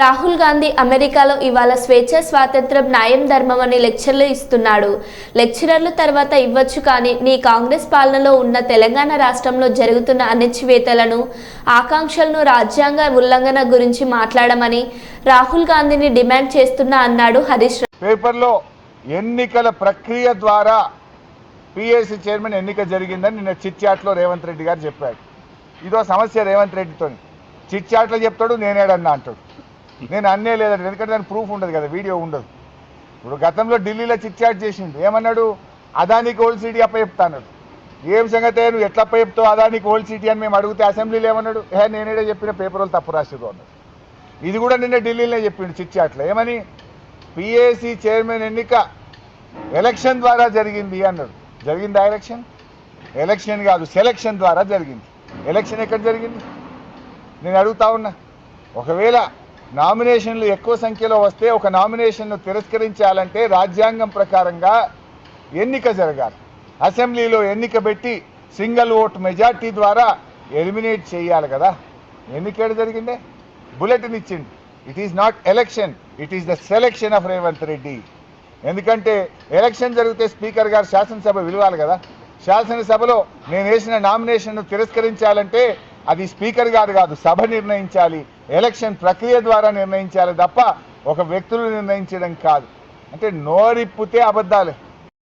రాహుల్ గాంధీ అమెరికాలో ఇవాళ స్వేచ్ఛ స్వాతంత్రం న్యాయం ధర్మం అని లెక్చర్లు ఇస్తున్నాడు. లెక్చరర్లు తర్వాత ఇవ్వచ్చు కానీ నీ కాంగ్రెస్ పాలనలో ఉన్న తెలంగాణ రాష్ట్రంలో జరుగుతున్న అణచివేతలను ఆకాంక్షలను రాజ్యాంగ ఉల్లంఘన గురించి మాట్లాడమని రాహుల్ గాంధీని డిమాండ్ చేస్తున్నా అన్నాడు హరీష్ పేపర్లో ఎన్నికల ప్రక్రియ ద్వారా పిఎస్సి చైర్మన్ ఎన్నిక జరిగిందని నిన్న చిట్చాట్లో రేవంత్ రెడ్డి గారు చెప్పాడు. ఇదో సమస్య రేవంత్ రెడ్డితో చిట్చాట్లో చెప్తాడు నేనేడన్నా అంటాడు. నేను అన్నే లేదంటే ఎందుకంటే దాని ప్రూఫ్ ఉండదు కదా వీడియో ఉండదు. ఇప్పుడు గతంలో ఢిల్లీలో చిట్చాట్ చేసిండు. ఏమన్నాడు? అదానికి ఓల్డ్ సిటీ అప్ప చెప్తాడు ఏం సంగతే నువ్వు ఎట్లా అప్ప చెప్తావు? అదానికి ఓల్డ్ సిటీ అని మేము అడిగితే అసెంబ్లీలో ఏమన్నాడు? హే నేనేడే చెప్పిన పేపర్ వాళ్ళు తప్పు రాసిరు అన్నాడు. ఇది కూడా నిన్న ఢిల్లీలో చెప్పిండు చిట్చాట్లో ఏమని? పిఏసీ చైర్మన్ ఎన్నిక ఎలక్షన్ ద్వారా జరిగింది అన్నాడు. జరిగిందా ఎలక్షన్? ఎలక్షన్ కాదు సెలక్షన్ ద్వారా జరిగింది. ఎలక్షన్ ఎక్కడ జరిగింది? నేను అడుగుతా ఉన్నా. ఒకవేళ నామినేషన్లు ఎక్కువ సంఖ్యలో వస్తే ఒక నామినేషన్ను తిరస్కరించాలంటే రాజ్యాంగం ప్రకారంగా ఎన్నిక జరగాలి. అసెంబ్లీలో ఎన్నిక పెట్టి సింగిల్ ఓట్ మెజార్టీ ద్వారా ఎలిమినేట్ చేయాలి కదా. ఎన్నికేడు జరిగిందే? బులెటిన్ ఇచ్చింది. It is not election it is the selection of Revanth Reddy ఎందుకంటే ఎలక్షన్ జరిగితే స్పీకర్ గారు శాసనసభ విలువాలి కదా. శాసనసభలో నేను వేసిన నామినేషన్ను తిరస్కరించాలంటే అది స్పీకర్ గారు కాదు సభ నిర్ణయించాలి. ఎలక్షన్ ప్రక్రియ ద్వారా నిర్ణయించాలి తప్ప ఒక వ్యక్తులు నిర్ణయించడం కాదు. అంటే నోరిప్పితే అబద్ధాలే.